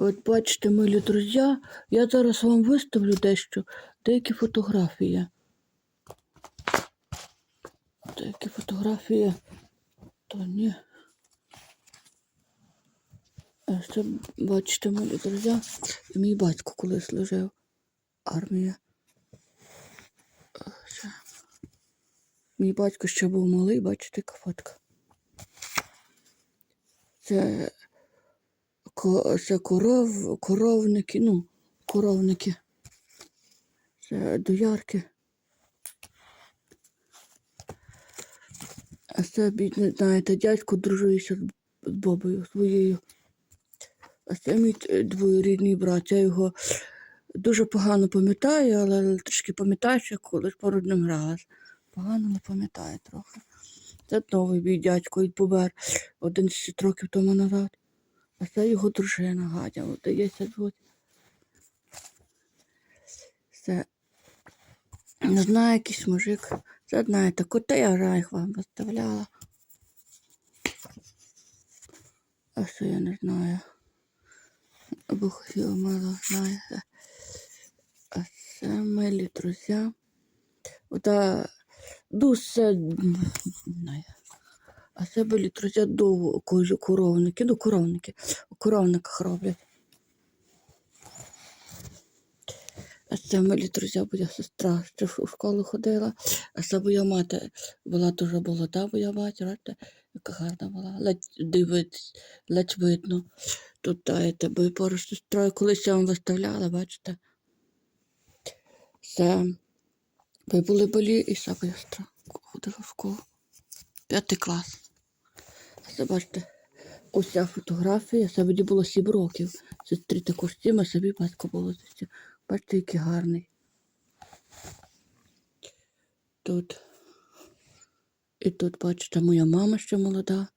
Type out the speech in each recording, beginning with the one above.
От бачите, милі друзі, я зараз вам виставлю дещо, деякі фотографії. Деякі фотографії, то ні. Ще бачите, милі друзі, мій батько колись служив. Армія. Ще. Мій батько ще був малий, бачите, яка фотка. Це, це коров, коровники, ну, коровники. Це доярки. А це, бідне, знаєте, дядько дружується з бабою своєю. А це мій двоюрідний брат. Я його дуже погано пам'ятаю, але трішки пам'ятаю, що колись поруч ним гралась. Погано не пам'ятаю трохи. Це новий мій дядько і помер 11 років тому назад. А це його дружина Гадя, 10 років. Це не знаю, якийсь мужик. Це знаєте, кота я граю, вам виставляла. А що я не знаю. Або хотіла мало знаєте. А це милі друзі. Ота знаю. А друзі довго кожі коровники. Ну, коровники. У коровниках роблять. А це милі друзі, моя сестра ще в школу ходила. А це моя мати була дуже молода, моя мати, бачите, яка гарна була. Ледь дивитись, ледь видно. Тут даєте, бо поруч з сестрою колись я вам виставляла, бачите. Це ви були болі і це моя сестра ходила в школу. П'ятий клас. Це бачите, ось фотографія, це було 7 років. Сестрі також 7, а собі батько було. Бачите, який гарний. Тут. І тут, бачите, моя мама ще молода.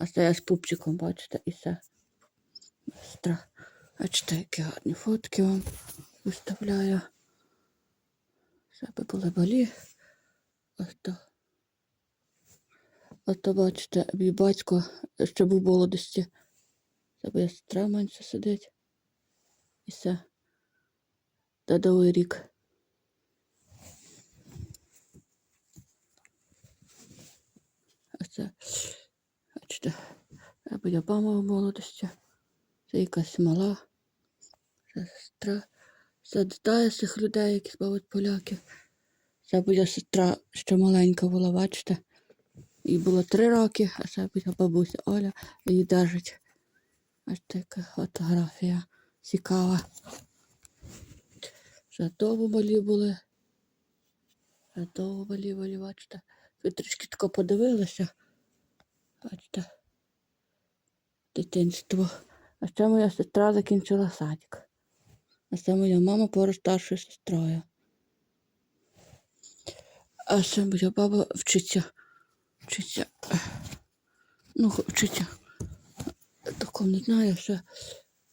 А це я з пупчиком, бачите, і це. Сестра. Бачите, які гарні фотки вам виставляю. Щоб були балі. Ось то. Ось то, бачите, мій батько ще був в молодості. Це моя сестра менше сидить. І все. Дадовий рік. А це, бачите, це моя мама в молодості. Це якась мала. Це сестра. Це дитя з цих людей, які збавить поляків. Це моя сестра ще маленька була, бачите. Їй було три роки, а це моя бабуся Оля її держить. Ось така фотографія цікава. Вже довго малі були. Вже довго малі були, бачите. Ви трішки тако подивилися. Бачите. Дитинство. А ще моя сестра закінчила садик. А це моя мама поруч старшою сестрою. А ще моя баба вчиться. Вчиться. Ну, вчиться. Такого не знаю, все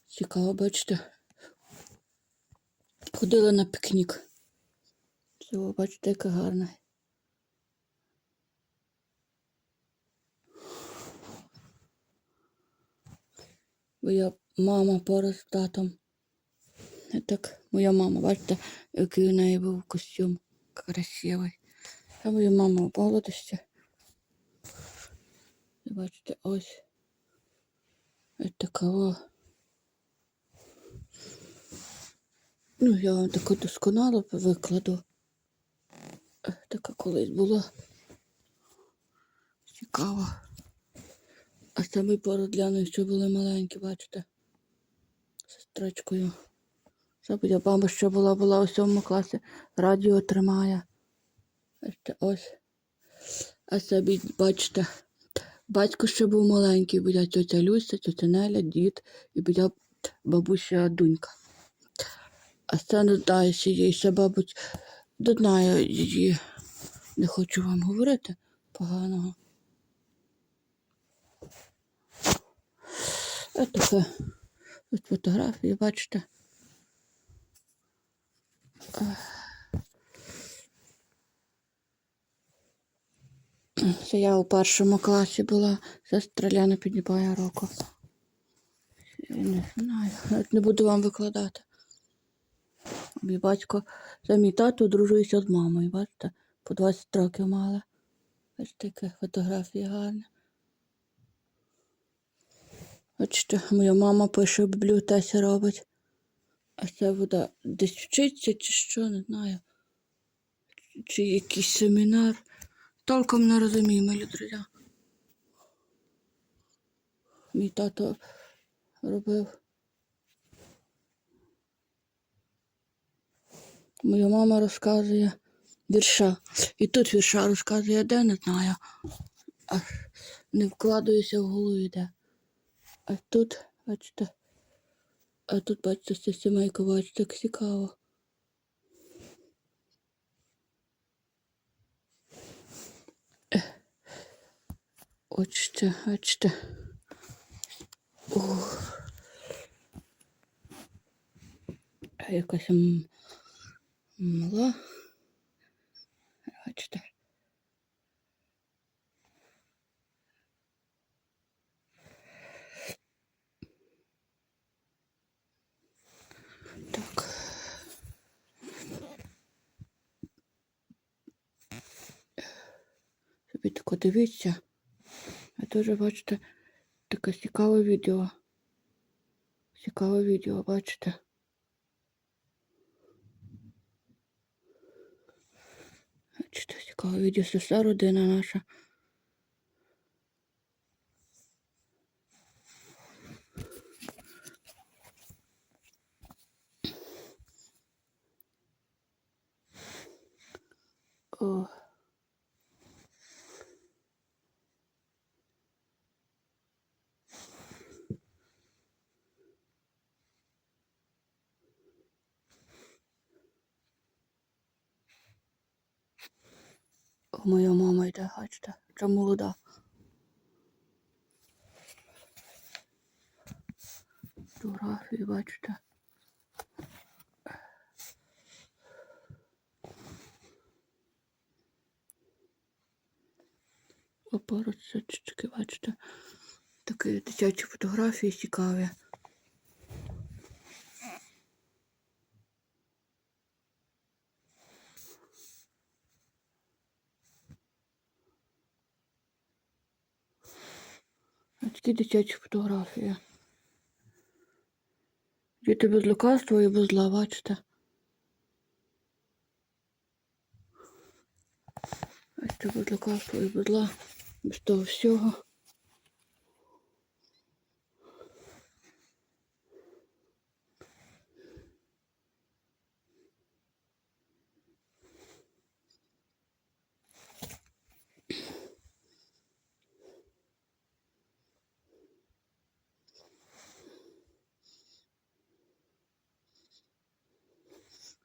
цікаво, бачите. Ходила на пікнік. Це, ви бачите, яка гарна. Моя мама поруч з татом. Так, моя мама, бачите, який у неї був костюм красивий. А моя мама в молодості. Бачите, ось. Ось такого. Ну, я вам таку досконало викладу. Така колись була. Цікаво. А це ми породляни, що були маленькі, бачите? Сестричкою. Моя баба ще була, була у сьомому класі. Радіо тримає. Бачите, ось. А це, бі- бачите, батько ще був маленький, була тетя Люся, тетя Неля, дід і була бабуся Дунька. А це не знаю, їй ще, бабуть, не знаю її. Не хочу вам говорити поганого. Ось таке. Ось фотографії, бачите. Це я у першому класі була, сестра Ляна піднімає року. Не знаю. Не буду вам викладати. Мій батько, це мій тато дружується з мамою, бачите? По 20 років мали. Бачите, яка фотографія гарна. Бачите, моя мама пише в бібліотеці робить. А це буде десь вчиться чи що, не знаю. Чи якийсь семінар. Толком не розумію, мої друзі. Мій тато робив. Моя мама розказує вірша. І тут вірша розказує, де не знаю. Аж не вкладаюся в голову йде. А тут, бачите, а тут, бачите, сімейка, бачите, так цікаво. Бачите, бачите. Ух. Якась мала. Бачите. Так. Собі тако дивіться. Дуже бачите, таке цікаве відео. Цікаве відео, бачите. Бачите, цікаве відео. Це вся родина наша. О. О, моя мама йде, бачите, вже молода. Фотографії, бачите. Опорочки, бачите. Такі дитячі фотографії цікаві. А такі дитячі фотографії. Діти без лукавства і без зла, бачите. Бачите, без лукавства і без зла. Без того всього.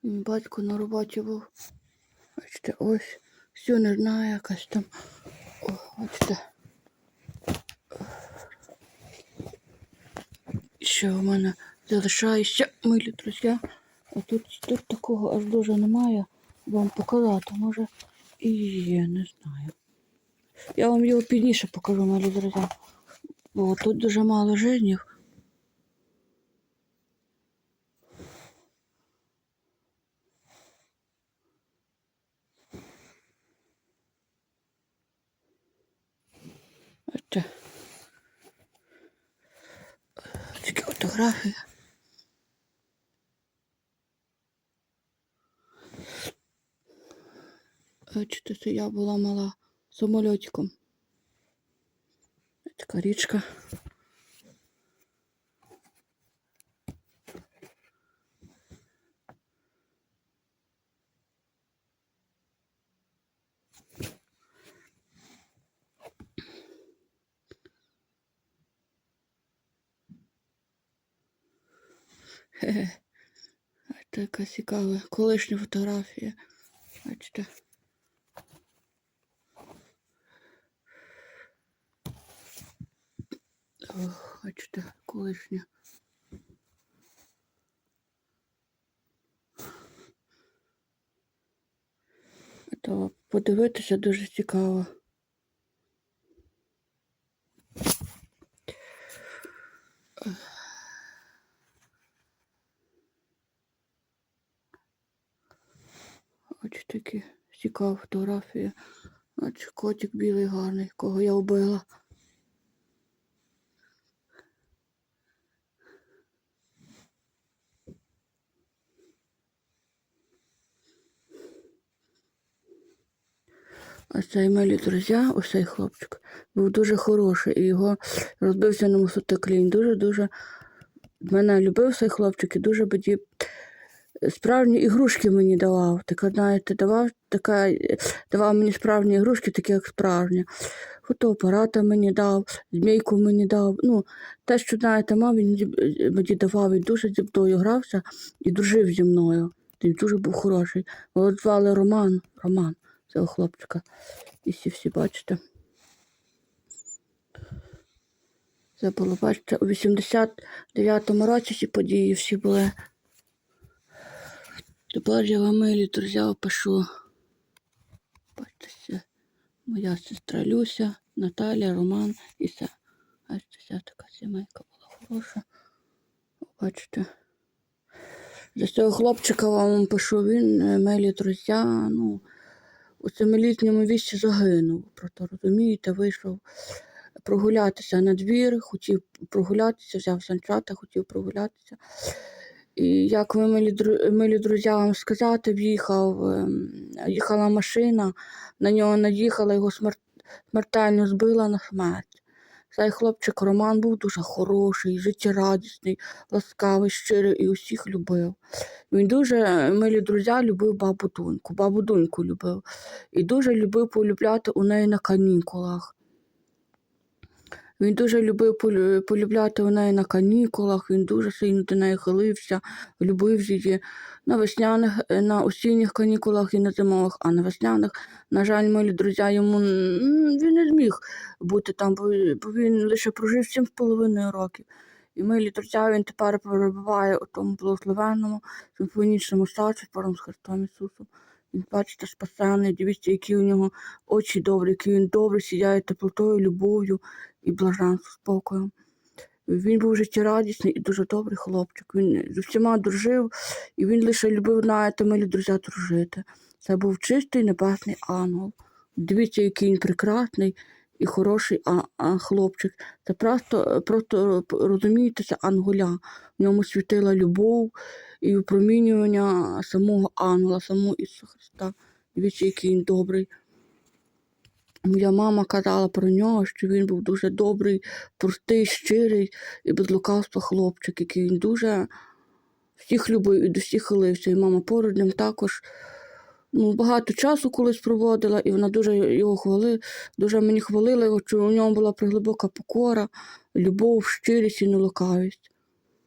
Батько на роботі був. Бачите, ось. Все не знаю, якась там. О, бачите. Що в мене залишається милі друзі. А тут, тут такого аж дуже немає. Вам показати, може і є, не знаю. Я вам його пізніше покажу, милі друзі. Бо тут дуже мало жизнів. Бачите. Такі фотографії. Бачите, це я була мала самольотиком. Така річка. Хе-хе. Це яка цікава. Колишня фотографія. Бачите. Ох, бачите, колишня. То подивитися дуже цікаво. Бачите, які цікава фотографія. Значить, котик білий гарний, кого я вбила. А цей милі друзі, ось цей хлопчик, був дуже хороший і його розбився на. Він дуже-дуже мене любив цей хлопчик і дуже тоді справжні ігрушки мені давав. Така, знаєте, давав, така, давав мені справжні ігрушки, такі як справжні. Фотоапарата мені дав, змійку мені дав. Ну, те, що знаєте, мав, він мені давав і дуже зі мною грався і дружив зі мною. Він дуже був хороший. Його звали Роман. Роман цього хлопчика. І всі всі бачите. Це було, бачите, у 89-му році ці події всі були. Тепер вам милі друзі опишу. Бачите, моя сестра Люся, Наталя, Роман і все. Бачите, така сімейка була хороша. Бачите. За цього хлопчика вам пишу, він е, милі друзі, ну, у семилітньому віці загинув. Проте розумієте, вийшов прогулятися на двір, хотів прогулятися, взяв санчата, хотів прогулятися. І як ви, милі, милі друзі, вам сказати, в'їхав, ем, їхала машина, на нього наїхала, його смер... смертельно збила на смерть. Цей хлопчик Роман був дуже хороший, життєрадісний, ласкавий, щирий і усіх любив. Він дуже, милі друзі, любив бабу Дуньку, бабу Дуньку любив. І дуже любив полюбляти у неї на канікулах. Він дуже любив полюбляти у неї на канікулах, він дуже сильно до неї хилився, любив її на весняних, е, на осінніх канікулах і на зимових, а на весняних, на жаль, милі друзі, йому він не зміг бути там, бо, він лише прожив сім з половиною років. І милі друзі, він тепер перебуває у тому благословенному симфонічному саді пором з Христом Ісусом. Він, бачите, спасений, дивіться, які у нього очі добрі, які він добре сіяє теплотою, любов'ю і блаженством, спокоєм. Він був життєрадісний і дуже добрий хлопчик. Він з усіма дружив, і він лише любив, знаєте, милі друзі, дружити. Це був чистий небесний ангел. Дивіться, який він прекрасний і хороший а, а, хлопчик. Це просто, просто розумієте, це анголя. В ньому світила любов і випромінювання самого ангела, самого Ісуса Христа. Дивіться, який він добрий. Моя мама казала про нього, що він був дуже добрий, простий, щирий і без лукавства хлопчик, який він дуже всіх любив і до всіх хилився. І мама поруч ним також ну, багато часу колись проводила, і вона дуже його хвали, дуже мені хвалила його, що у ньому була приглибока покора, любов, щирість і нелукавість.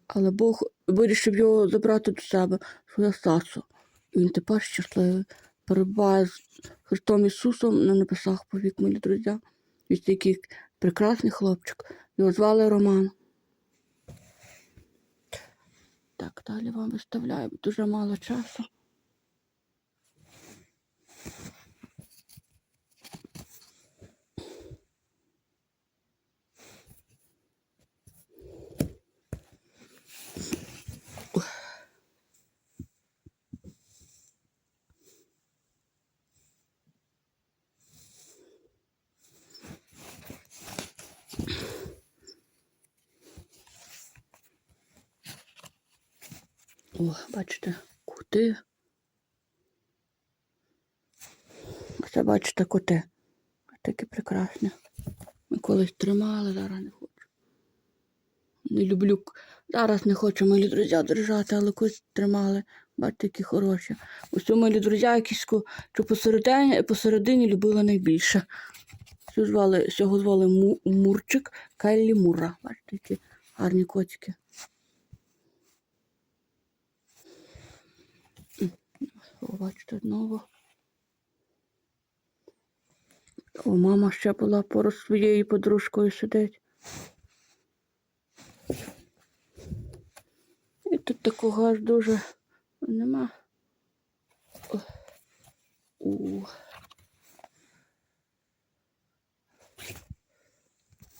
Але Бог вирішив його забрати до себе, своє сасу. І він тепер щасливий, перебуває Христом Ісусом на небесах повік, мої друзі. Він такий прекрасний хлопчик. Його звали Роман. Так, далі вам виставляю, дуже мало часу. О, бачите, кути. Це бачите коти. Такі прекрасні. Ми колись тримали, зараз не хочу. Не люблю. Зараз не хочу милі друзі держати, але колись тримали. Бачите, які хороші. Ось у милі друзі, якісь, що посередині, посередині любила найбільше. Цього звали, цього звали Му- Мурчик Келлі Мура. Бачите, які гарні котики. О, знову. О, мама ще була поруч своєю подружкою сидить. І тут такого аж дуже нема. О.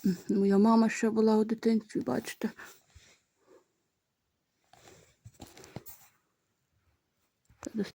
М, Моя мама ще була у дитинстві, бачите.